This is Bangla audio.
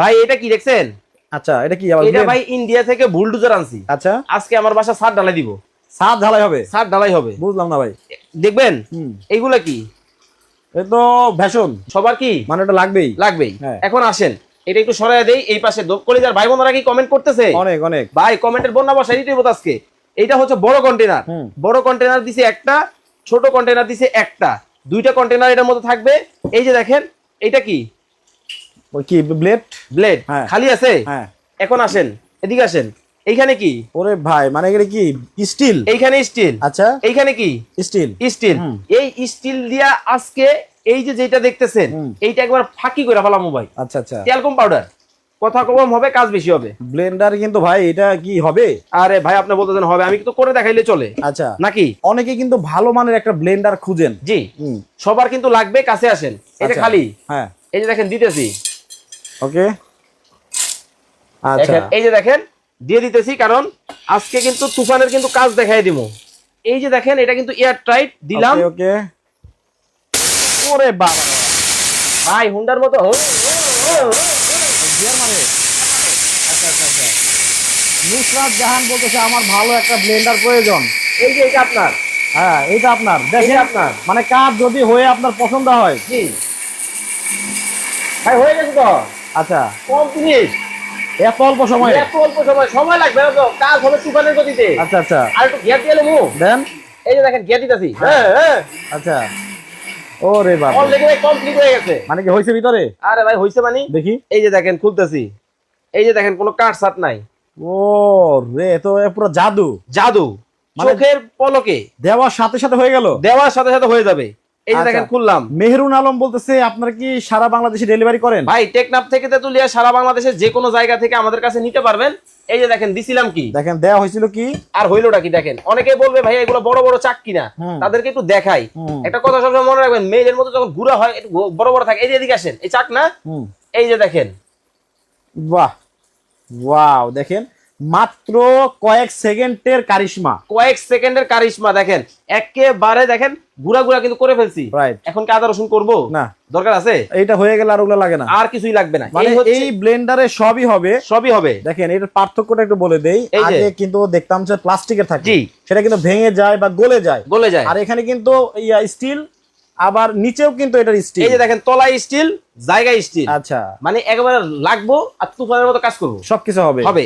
ভাই এটা কি দেখছেন? আচ্ছা এটা কি আবার এটা? ভাই ইন্ডিয়া থেকে বুলডুজার আনছি। আচ্ছা। আজকে আমার বাসা সাত ঢালাই দিব। সাত ঢালাই হবে? সাত ঢালাই হবে। বুঝলাম না ভাই। দেখবেন? এইগুলা কি? তো ভ্যাশন সবার কি? মানে এটা লাগবেই। লাগবেই। হ্যাঁ। এখন আসেন। এটা একটু সরাই দেই এই পাশে কলিজার ভাই বোনেরা কি কমেন্ট করতেছে? অনেক অনেক। ভাই কমেন্টের বন্যা বসা দিতে আজকে। এইটা হচ্ছে বড় কন্টেনার বড় কন্টেনার দিছে একটা ছোট কন্টেনার দিছে একটা। দুইটা কন্টেনার এটার মধ্যে থাকবে। এই যে দেখেন এইটা কি? কি ব্লেড ব্লেড হ্যাঁ। খালি আছে? হ্যাঁ। এখন আসেন এদিকে আসেন। এইখানে কি? ওরে ভাই মানে এগুলো কি স্টিল এইখানে স্টিল আচ্ছা। এইখানে কি? স্টিল স্টিল এই স্টিল দিয়া আজকে এই যে যেটা দেখতেছেন এইটা একবার ফাঁকি করে ফেলাম ভাই আচ্ছা আচ্ছা। পাউডার কথা কম হবে কাজ বেশি হবে। ব্লেন্ডার কিন্তু ভাই এটা কি হবে? আরে ভাই আপনি বলতেছেন হবে আমি তো করে দেখাইলে চলে। আচ্ছা। নাকি? অনেকে কিন্তু ভালো মানের একটা ব্লেন্ডার খুঁজেন। জি। সবার কিন্তু লাগবে কাছে আসেন। এটা আচ্ছা। খালি? হ্যাঁ। এই যে দেখেন দিতেছি। ওকে? আচ্ছা। এই যে দেখেন দিয়ে দিতেছি কারণ আজকে কিন্তু তুফানের কিন্তু কাজ দেখাই দিব। এই যে দেখেন এটা কিন্তু এয়ার টাইট দিলাম। ওকে ওরে বাবা ভাই হুন্ডার মতো আচ্ছা আচ্ছা আচ্ছা নুসরাত জাহান বলতেছে আমার ভালো একটা ব্লেন্ডার প্রয়োজন। এই যে এটা আপনার। হ্যাঁ এটা আপনার। দেখেন আপনার। মানে কাজ যদি হয়ে আপনার পছন্দ হয়। জি। ভাই হয়ে গেছে তো? আচ্ছা। কম জিনিস। এত অল্প সময়ে? এত অল্প সময়। সময় লাগবে না তো কাজ হবে তুফানের গতিতে। আচ্ছা আচ্ছা। আর একটু গিয়ার দিয়ে মু দেন। এই যে দেখেন গিয়ার দিতেছি। হ্যাঁ। হ্যাঁ আচ্ছা। ওরে বাবা। অলরেডি কমপ্লিট হয়ে গেছে। মানে কি হয়েছে ভিতরে? আরে ভাই হইছে মানে? দেখি। এই যে দেখেন খুলতেছি। এই যে দেখেন কোনো কাট সাট নাই। ও রে তো পুরো জাদু। জাদু। মানে- চোখের পলকে। দেওয়ার সাথে সাথে হয়ে গেল? দেওয়ার সাথে সাথে হয়ে যাবে। এই যে আচ্ছা। দেখেন খুললাম। মেহরুন আলম বলতেছে আপনারা কি সারা বাংলাদেশে ডেলিভারি করেন? ভাই টেকনাফ থেকে তেতুলিয়া সারা যে কোনো জায়গা থেকে আমাদের কাছে নিতে পারবেন। এই যে দেখেন দিছিলাম কি? দেখেন দেওয়া হয়েছিল কি? আর হইলোটা কি দেখেন? অনেকে বলবে ভাই এগুলো বড় বড় চাক কিনা? তাদেরকে একটু দেখাই। একটা কথা সবসময় মনে রাখবেন মেয়েদের মতো যখন ঘুরা হয় একটু বড় বড় থাকে। এই যে এদিকে আসেন এই চাক না? এই যে দেখেন। বাহ। ওয়াও দেখেন। মাত্র কয়েক সেকেন্ডের কারিশমা। কয়েক সেকেন্ডের কারিশমা দেখেন। একেবারে দেখেন গুড়া গুড়া কিন্তু করে ফেলছি। এখন কি আদা রসুন করব? না। দরকার আছে? এইটা হয়ে গেলে আর ওগুলো লাগে না। আর কিছুই লাগবে না। মানে এই ব্লেন্ডারে সবই হবে। সবই হবে। দেখেন এটার পার্থক্যটা একটু বলে দেই। আগে কিন্তু দেখতাম যে প্লাস্টিকের থাকে। সেটা কিন্তু ভেঙে যায় বা গলে যায়। গলে যায়। আর এখানে কিন্তু স্টিল আবার নিচেও কিন্তু এটার স্টিল এই যে দেখেন তলায় স্টিল জায়গা স্টিল আচ্ছা। মানে একেবারে লাগবো আর তুফানের মতো কাজ করব। সবকিছু হবে। হবে।